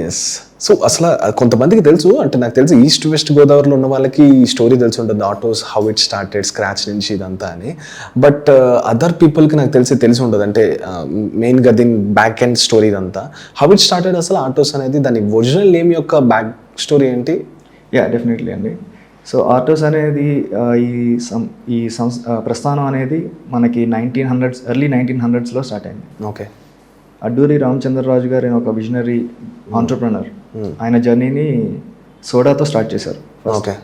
Yes so అసలు కొంతమందికి తెలుసు అంటే నాకు తెలిసి ఈస్ట్ వెస్ట్ గోదావరిలో ఉన్న వాళ్ళకి ఈ స్టోరీ తెలిసి ఉంటుంది Artos how it started scratch నుంచి ఇదంతా అని. బట్ అదర్ పీపుల్కి నాకు తెలిసి తెలిసి ఉండదు అంటే మెయిన్గా దీని బ్యాక్ ఎండ్ స్టోరీ ఇదంతా. హౌ ఇట్ స్టార్టెడ్ అసలు ఆటోస్ అనేది దాని ఒరిజినల్ నేమ్ యొక్క బ్యాక్ స్టోరీ ఏంటి? యా డెఫినెట్లీ అండి. సో ఆటోస్ అనేది ఈ సం ఈ సంస్ ఆ, ప్రస్థానం అనేది మనకి నైన్టీన్ హండ్రెడ్స్ ఎర్లీ నైన్టీన్ హండ్రెడ్స్లో స్టార్ట్ అయింది. ఓకే అడ్డూరి రామచంద్రరాజు గారు ఒక విజనరీ ఆంటర్ప్రినర్ ఆయన జర్నీని సోడాతో స్టార్ట్ చేశారు okay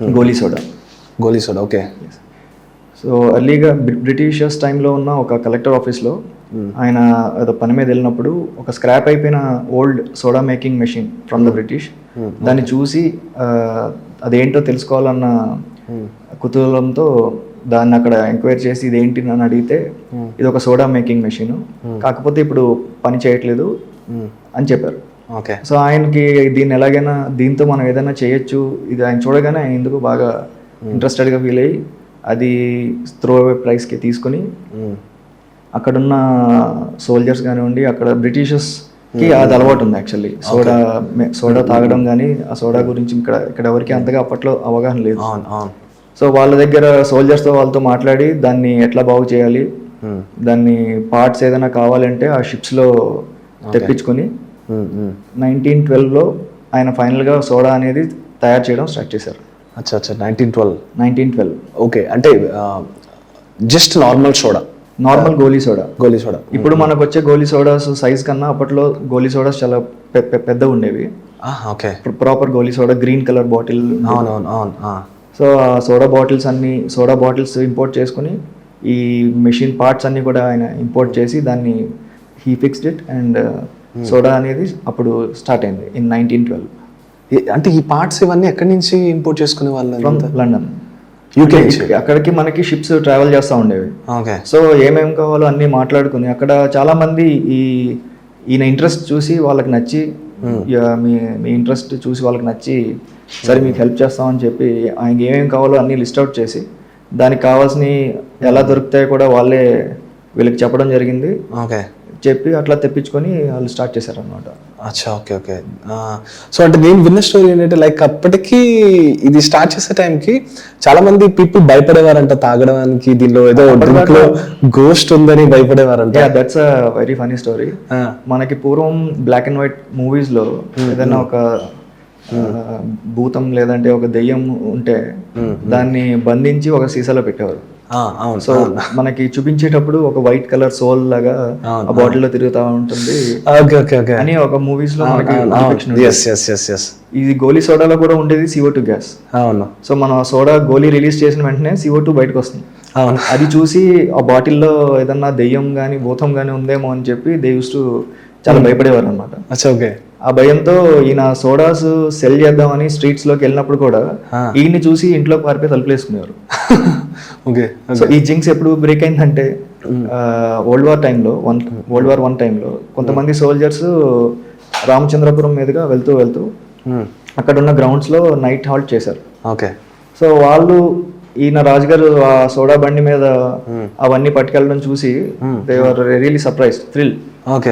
goli soda. Goli soda okay so ఎర్లీగా బ్రిటిషర్స్ టైంలో ఉన్న ఒక కలెక్టర్ ఆఫీస్లో ఆయన పని మీద వెళ్ళినప్పుడు ఒక స్క్రాప్ అయిపోయిన old soda making machine from the British దాన్ని చూసి అదేంటో తెలుసుకోవాలన్న కుతూహలంతో దాన్ని అక్కడ ఎంక్వైరీ చేసి ఇదేంటి అని అడిగితే ఇది ఒక సోడా మేకింగ్ మెషిన్. కాకపోతే ఇప్పుడు పని చేయట్లేదు అని చెప్పారు. ఓకే సో ఆయనకి దీన్ని ఎలాగైనా దీంతో మనం ఏదైనా చేయొచ్చు. ఇది ఆయన చూడగానే ఆయన ఎందుకు బాగా ఇంట్రెస్టెడ్గా ఫీల్ అయ్యి అది త్రో అవే ప్రైస్కి తీసుకొని అక్కడున్న సోల్జర్స్ కానివ్వండి అక్కడ బ్రిటిషర్స్కి అది అలవాటు ఉంది యాక్చువల్లీ సోడా సోడా తాగడం కానీ ఆ సోడా గురించి ఇక్కడ ఇక్కడ ఎవరికి అంతగా అప్పట్లో అవగాహన లేదు. సో వాళ్ళ దగ్గర సోల్జర్స్తో వాళ్ళతో మాట్లాడి దాన్ని ఎట్లా బాగు చేయాలి Hmm. దాన్ని పార్ట్స్ ఏదైనా కావాలంటే ఆ షిప్స్లో తెప్పించుకొని Hmm, hmm. నైన్టీన్ ట్వెల్వ్లో ఆయన ఫైనల్గా సోడా అనేది తయారు చేయడం స్టార్ట్ చేశారు. అచ్చా అచ్చా nineteen twelve nineteen twelve okay అంటే just normal soda normal goli soda. Goli soda. ఇప్పుడు మనకు వచ్చే గోలీ సోడాస్ సైజ్ కన్నా అప్పట్లో గోలీ సోడాస్ చాలా పె- పె- పెద్దగా ఉండేవి okay proper goli soda green colour bottle అవునవును అవును ఆ. సో ఆ సోడా బాటిల్స్ అన్ని సోడా బాటిల్స్ ఇంపోర్ట్ చేసుకుని ఈ మెషిన్ పార్ట్స్ అన్ని కూడా ఆయన ఇంపోర్ట్ చేసి దాన్ని he fixed it and soda అనేది అప్పుడు స్టార్ట్ అయింది ఇన్ నైన్టీన్ ట్వెల్వ్. అంటే ఈ పార్ట్స్ ఇవన్నీ ఎక్కడి నుంచి ఇంపోర్ట్ చేసుకునే వాళ్ళు లండన్ యూకే అక్కడికి మనకి షిప్స్ ట్రావెల్ చేస్తూ ఉండేవి. ఓకే సో ఏమేం కావాలో అన్నీ మాట్లాడుకుని అక్కడ చాలా మంది ఈ ఈయన ఇంట్రెస్ట్ చూసి వాళ్ళకి నచ్చి మీ మీ ఇంట్రెస్ట్ చూసి వాళ్ళకి నచ్చి సరే మీకు హెల్ప్ చేస్తామని చెప్పి ఆయనకి ఏమేమి కావాలో అన్నీ లిస్ట్ అవుట్ చేసి దానికి కావాల్సినవి ఎలా దొరుకుతాయో కూడా వాళ్ళే వీళ్ళకి చెప్పడం జరిగింది. ఓకే. చెప్పి అట్లా తెప్పించుకొని వాళ్ళు స్టార్ట్ చేశారనమాట అచ్చా ఓకే ఓకే. సో అంటే నేను విన్న స్టోరీ ఏంటంటే లైక్ అప్పటికి ఇది స్టార్ట్ చేసే టైంకి చాలా మంది పీపుల్ భయపడేవారంట తాగడానికి దీనిలో ఏదో లో గోస్ట్ ఉందని భయపడేవారంట. That's a very funny story మనకి పూర్వం బ్లాక్ అండ్ వైట్ మూవీస్లో ఏదైనా ఒక ఆ, భూతం లేదంటే ఒక దెయ్యం ఉంటే దాన్ని బంధించి ఒక సీసాలో పెట్టేవారు. అవును సో మనకి చూపించేటప్పుడు ఒక వైట్ కలర్ సోల్ లాగా ఆ బాటిల్లో తిరుగుతూ ఉంటుంది. Okay okay okay. అని ఒక మూవీస్లో మనకి depiction ఉంది. ఎస్ ఎస్ ఎస్ ఎస్ ఇది గోలీ సోడాలో కూడా ఉండేది సిఓ టూ గ్యాస్. అవును. సో మనం ఆ సోడా గోలీ రిలీజ్ చేసిన వెంటనే సిఓ టూ బయటకు వస్తుంది అవును. అది చూసి ఆ బాటిల్లో ఏదన్నా దెయ్యం కానీ భూతం కానీ ఉందేమో అని చెప్పి దే యూస్ టు చాలా భయపడేవారు అనమాట ఓకే. ఆ భయంతో ఈయన సోడాస్ సెల్ చేద్దామని స్ట్రీట్స్లోకి వెళ్ళినప్పుడు కూడా ఈయన్ని చూసి ఇంట్లో పారిపోయి తలుపులు వేసుకునేవారు. ఓకే సో ఈ జింక్స్ ఎప్పుడు బ్రేక్ అయిందంటే వరల్డ్ వార్ టైంలో వన్ వరల్డ్ వార్ వన్ టైంలో కొంతమంది సోల్జర్స్ రామచంద్రపురం మీదుగా వెళ్తూ వెళ్తూ అక్కడ ఉన్న గ్రౌండ్స్లో నైట్ హాల్ట్ చేశారు. ఓకే. సో వాళ్ళు ఈయన రాజుగారు ఆ సోడా బండి మీద అవన్నీ పట్టుకెళ్ళడం చూసి they were really surprise thrill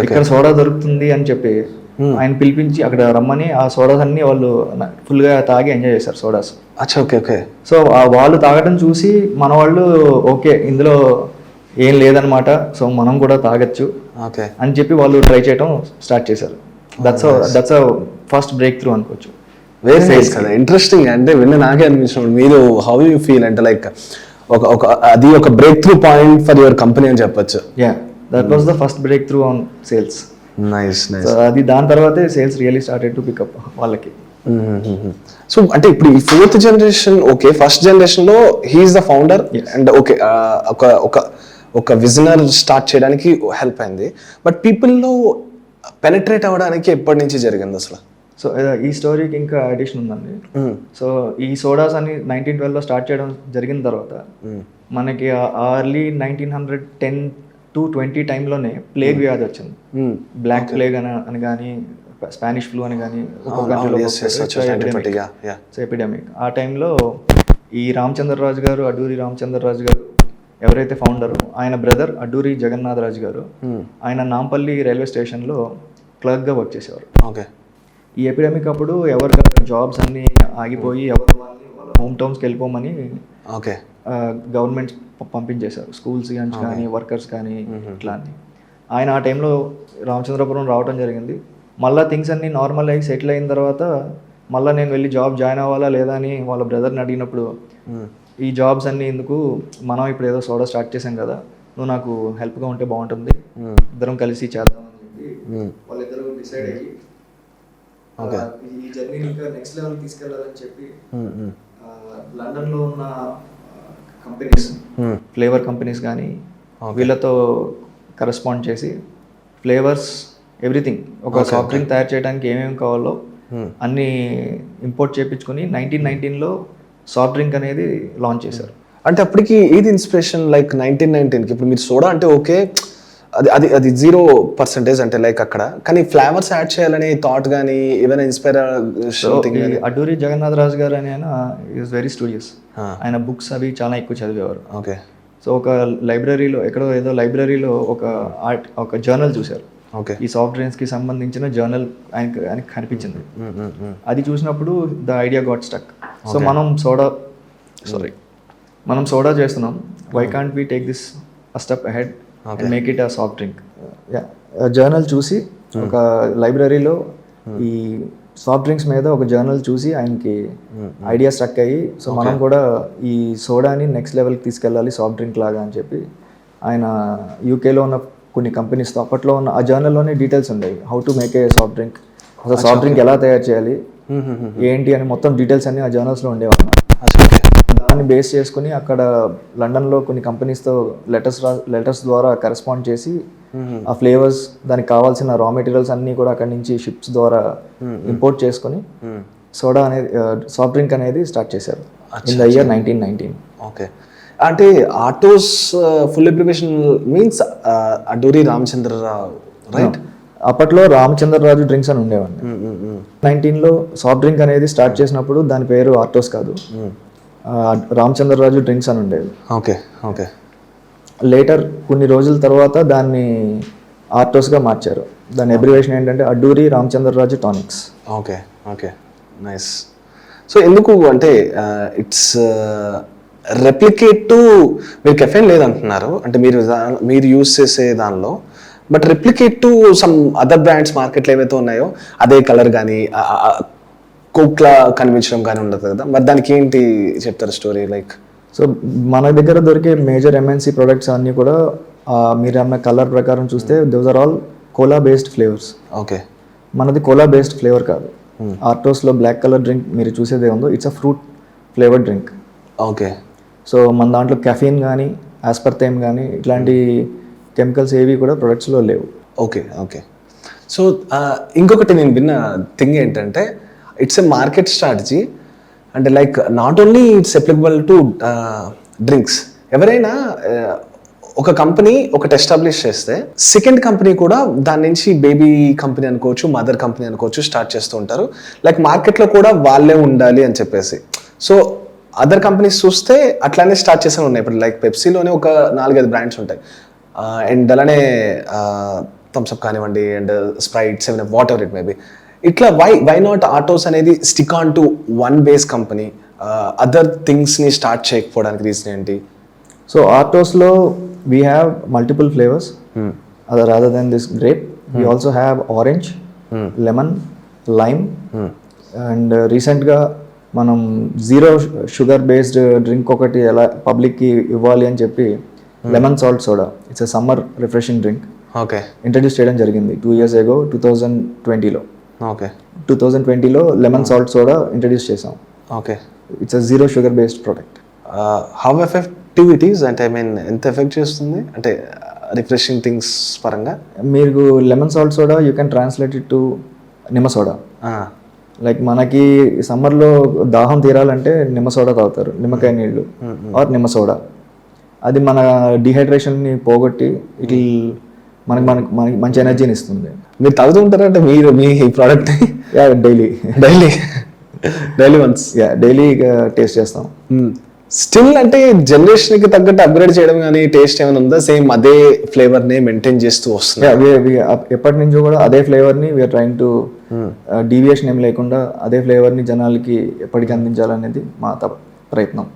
ఇక్కడ సోడా దొరుకుతుంది అని చెప్పి ఆయన పిలిపించి అక్కడ రమ్మని ఆ సోడాస్ అన్ని వాళ్ళు ఫుల్గా తాగి ఎంజాయ్ చేశారు సోడాస్. అచ్చా ఓకే ఓకే. సో వాళ్ళు తాగడం చూసి మన వాళ్ళు ఓకే ఇందులో ఏం లేదనమాట సో మనం కూడా తాగొచ్చు ఓకే. అని చెప్పి వాళ్ళు ట్రై చేయడం స్టార్ట్ చేశారు. That's that's first breakthrough అనుకోవచ్చు. వెరీ నైస్ కదా. ఇంట్రెస్టింగ్ అంటే విన్న నాకే అనిపించినప్పుడు మీరు హౌ యూ ఫీల్ అంటే లైక్ ఒక ఒక అది ఒక breakthrough point for your company అని చెప్పొచ్చు. Yeah that was the first breakthrough on sales nice nice అది దాని తర్వాతే sales really started to pick up వాళ్ళకి. సో అంటే ఇప్పుడు ఈ ఫోర్త్ జనరేషన్ ఓకే ఫస్ట్ జనరేషన్లో he is the founder and okay ఒక ఒక ఒక విజనర్ స్టార్ట్ చేయడానికి హెల్ప్ అయింది. బట్ పీపుల్లో పెనట్రేట్ అవ్వడానికి ఎప్పటి నుంచి జరిగింది అసలు? సో ఈ స్టోరీకి ఇంకా అడిషన్ ఉందండి. సో ఈ సోడాస్ అని నైన్టీన్ ట్వెల్వ్లో స్టార్ట్ చేయడం జరిగిన తర్వాత మనకి early nineteen hundred ten to twenty టైంలోనే ప్లేగ్ వ్యాధి వచ్చింది. బ్లాక్ ప్లేగ్ అని అని కానీ స్పానిష్ ఫ్లూ అని కానీ ఎపిడమిక్ ఆ టైంలో ఈ రామచంద్రరాజు గారు అడ్డూరి రామచంద్రరాజు గారు ఎవరైతే ఫౌండర్ ఆయన బ్రదర్ అడ్డూరి జగన్నాథరాజు గారు ఆయన నాంపల్లి రైల్వే స్టేషన్లో క్లర్క్గా వర్క్ చేసేవారు. ఓకే ఈ ఎపిడమిక్ అప్పుడు ఎవరికైనా జాబ్స్ అన్నీ ఆగిపోయి ఎవరు హోమ్ టౌన్స్కి వెళ్ళిపోమని ఓకే. గవర్నమెంట్ పంపించేశారు. స్కూల్స్ కానీ వర్కర్స్ కానీ ఇట్లా అని ఆయన ఆ టైంలో రామచంద్రపురం రావడం జరిగింది. మళ్ళీ థింగ్స్ అన్నీ నార్మల్ అయ్యి సెటిల్ అయిన తర్వాత మళ్ళీ నేను వెళ్ళి జాబ్ జాయిన్ అవ్వాలా లేదా అని వాళ్ళ బ్రదర్ని అడిగినప్పుడు ఈ జాబ్స్ అన్నీ ఎందుకు మనం ఇప్పుడు ఏదో సోడా స్టార్ట్ చేసాం కదా నువ్వు నాకు హెల్ప్గా ఉంటే బాగుంటుంది. ఇద్దరం కలిసి చేద్దాం అని చెప్పి వాళ్ళిద్దరూ డిసైడ్ అయ్యి ఈ జర్నీని ఇంకా నెక్స్ట్ లెవెల్ తీసుకెళ్ళాలని చెప్పి లండన్లో ఉన్న కంపెనీస్ ఫ్లేవర్ కంపెనీస్ కానీ వీళ్ళతో కరెస్పాండ్ చేసి ఫ్లేవర్స్ ఎవ్రీథింగ్ ఒక సాఫ్ట్ డ్రింక్ తయారు చేయడానికి ఏమేమి కావాలో అన్నీ ఇంపోర్ట్ చేయించుకొని నైన్టీన్ నైన్టీన్లో సాఫ్ట్ డ్రింక్ అనేది లాంచ్ చేశారు. అంటే అప్పటికి ఏది ఇన్స్పిరేషన్ లైక్ నైన్టీన్ నైన్టీన్కి? ఇప్పుడు మీరు సోడా అంటే ఓకే అది అది అది జీరో పర్సెంటేజ్ అంటే లైక్ అక్కడ. కానీ ఫ్లేవర్స్ యాడ్ చేయాలని థాట్ కానీ ఏమైనా ఇన్స్పైర్ అడ్డూరి జగన్నాథ్ రాజు గారు అని ఆయన ఈజ్ వెరీ స్టూడియస్. ఆయన బుక్స్ అవి చాలా ఎక్కువ చదివేవారు. ఓకే. సో ఒక లైబ్రరీలో ఎక్కడో ఏదో లైబ్రరీలో ఒక ఆర్ట్ ఒక జర్నల్ చూశారు. ఓకే. ఈ సాఫ్ట్ డ్రింక్స్కి సంబంధించిన జర్నల్ ఆయనకి ఆయనకి కనిపించింది. అది చూసినప్పుడు the idea got stuck so మనం సోడా సారీ మనం సోడా చేస్తున్నాం. Why can't we take this a step ahead and make it a soft drink journal చూసి ఒక లైబ్రరీలో ఈ సాఫ్ట్ డ్రింక్స్ మీద ఒక జర్నల్ చూసి ఆయనకి ఐడియా స్ట్రక్ అయ్యి సో మనం కూడా ఈ సోడాని నెక్స్ట్ లెవెల్కి తీసుకెళ్ళాలి సాఫ్ట్ డ్రింక్ లాగా అని చెప్పి ఆయన యూకేలో ఉన్న కొన్ని కంపెనీస్తో అప్పట్లో ఉన్న ఆ జర్నల్లోనే డీటెయిల్స్ ఉండేవి. How to make a soft drink అసలు సాఫ్ట్ డ్రింక్ ఎలా తయారు చేయాలి? ఏంటి అని మొత్తం డీటెయిల్స్ అన్ని ఆ జర్నల్స్లో ఉండేవన్నమాట. దాన్ని బేస్ చేసుకుని అక్కడ లండన్లో కొన్ని కంపెనీస్తో లెటర్స్ లెటర్స్ ద్వారా కరెస్పాండ్ చేసి ఆ ఫ్లేవర్స్ దానికి కావాల్సిన రా మెటీరియల్స్ అన్నీ కూడా అక్కడి నుంచి షిప్స్ ద్వారా ఇంపోర్ట్ చేసుకొని సోడా అనేది సాఫ్ట్ డ్రింక్ అనేది స్టార్ట్ చేశారు in the year nineteen nineteen okay. అంటే Artos full application means Aduri Ramachandrarao right అప్పట్లో రామచంద్రరాజు డ్రింక్స్ అని ఉండేవాడిని. నైన్టీన్లో సాఫ్ట్ డ్రింక్ అనేది స్టార్ట్ చేసినప్పుడు దాని పేరు ఆర్టోస్ కాదు. రామచంద్రరాజు డ్రింక్స్ అని ఉండేది ఓకే ఓకే. లేటర్ కొన్ని రోజుల తర్వాత దాన్ని ఆర్టోస్గా మార్చారు. దాని అబ్రివేషన్ ఏంటంటే Adduri Ramachandraraju tonics okay okay. Nice so ఎందుకు అంటే ఇట్స్ రెప్లికేట్ టు మీరు కెఫెన్ లేదంటున్నారు. అంటే మీరు మీరు యూస్ చేసే దానిలో but replicate to some other brands మార్కెట్లో ఏవైతే ఉన్నాయో అదే కలర్ కానీ కోక్లా కనిపించడం కానీ ఉండదు కదా. మరి దానికి ఏంటి చెప్తారు స్టోరీ లైక్ సో మన దగ్గర దొరికే మేజర్ ఎంఎన్సీ ప్రొడక్ట్స్ అన్నీ కూడా మీరు అన్న కలర్ ప్రకారం చూస్తే those are all cola based flavours okay. మనది కోలా బేస్డ్ ఫ్లేవర్ కాదు ఆర్టోస్లో బ్లాక్ కలర్ డ్రింక్ మీరు చూసేదే ఉందో it's a fruit flavoured drink okay. So మన దాంట్లో కెఫీన్ కానీ ఆస్పర్తేమ్ కానీ ఇట్లాంటి కెమికల్స్ ఏవి కూడా ప్రొడక్ట్స్లో లేవు. Okay okay. సో ఇంకొకటి నేను విన్న థింగ్ ఏంటంటే ఇట్స్ ఎ మార్కెట్ స్ట్రాటజీ అంటే like not only it's applicable to drinks ఎవరైనా uh, ఒక కంపెనీ ఒకటి ఎస్టాబ్లిష్ చేస్తే సెకండ్ కంపెనీ కూడా దాని నుంచి బేబీ కంపెనీ అనుకోవచ్చు మదర్ కంపెనీ అనుకోవచ్చు స్టార్ట్ చేస్తూ ఉంటారు. లైక్ మార్కెట్లో కూడా వాళ్ళే ఉండాలి అని చెప్పేసి. సో అదర్ కంపెనీస్ చూస్తే అట్లానే స్టార్ట్ చేసే ఉన్నాయి. ఇప్పుడు లైక్ పెప్సీలోనే ఒక నాలుగైదు బ్రాండ్స్ ఉంటాయి. Uh, అండ్ అలానే uh, థమ్స్అప్ కానివ్వండి and Sprite seven whatever it maybe ఇట్లా వై వై నాట్ ఆటోస్ అనేది stick on to one base company other థింగ్స్ని start చేయకపోవడానికి రీజన్ ఏంటి? So ఆర్టోస్లో we have multiple flavours other rather than this grape we also have orange lemon lime and రీసెంట్గా మనం zero sugar based drink ఒకటి ఎలా పబ్లిక్కి ఇవ్వాలి అని చెప్పి lemon salt soda it's a summer refreshing drink okay introduce చేయడం జరిగింది two years ago two thousand ట్వంటీలో ఓకే. టూ థౌజండ్ ట్వంటీలో లెమన్ సాల్ట్ సోడా ఇంట్రడ్యూస్ చేసాం okay. It's a zero sugar based product how effective it is అంటే I mean ఎంత effect చేస్తుంది? అంటే refreshing things పరంగా? మీరు lemon salt soda you can translate it to నిమ్మ soda. Like మనకి సమ్మర్లో దాహం తీరాలంటే నిమ్మ సోడా తాగుతారు. నిమ్మకాయ నీళ్ళు. ఆర్ నిమ్మ సోడా. అది మన డిహైడ్రేషన్ని పోగొట్టి ఇట్ మనకి మనకి మనకి మంచి ఎనర్జీని ఇస్తుంది. మీరు తాగుతూ ఉంటారంటే మీరు మీ ఈ product yeah daily daily daily once yeah daily taste చేస్తాం. స్టిల్ అంటే జనరేషన్కి తగ్గట్టు అప్గ్రేడ్ చేయడం కానీ టేస్ట్ ఏమైనా ఉందా? సేమ్ అదే ఫ్లేవర్ని మెయింటైన్ చేస్తూ వస్తుంది ఎప్పటి నుంచో కూడా అదే ఫ్లేవర్ని వీఆర్ ట్రైంగ్ టు డీవియేషన్ ఏం లేకుండా అదే ఫ్లేవర్ని జనాలకి ఎప్పటికీ అందించాలనేది మా ప్రయత్నం.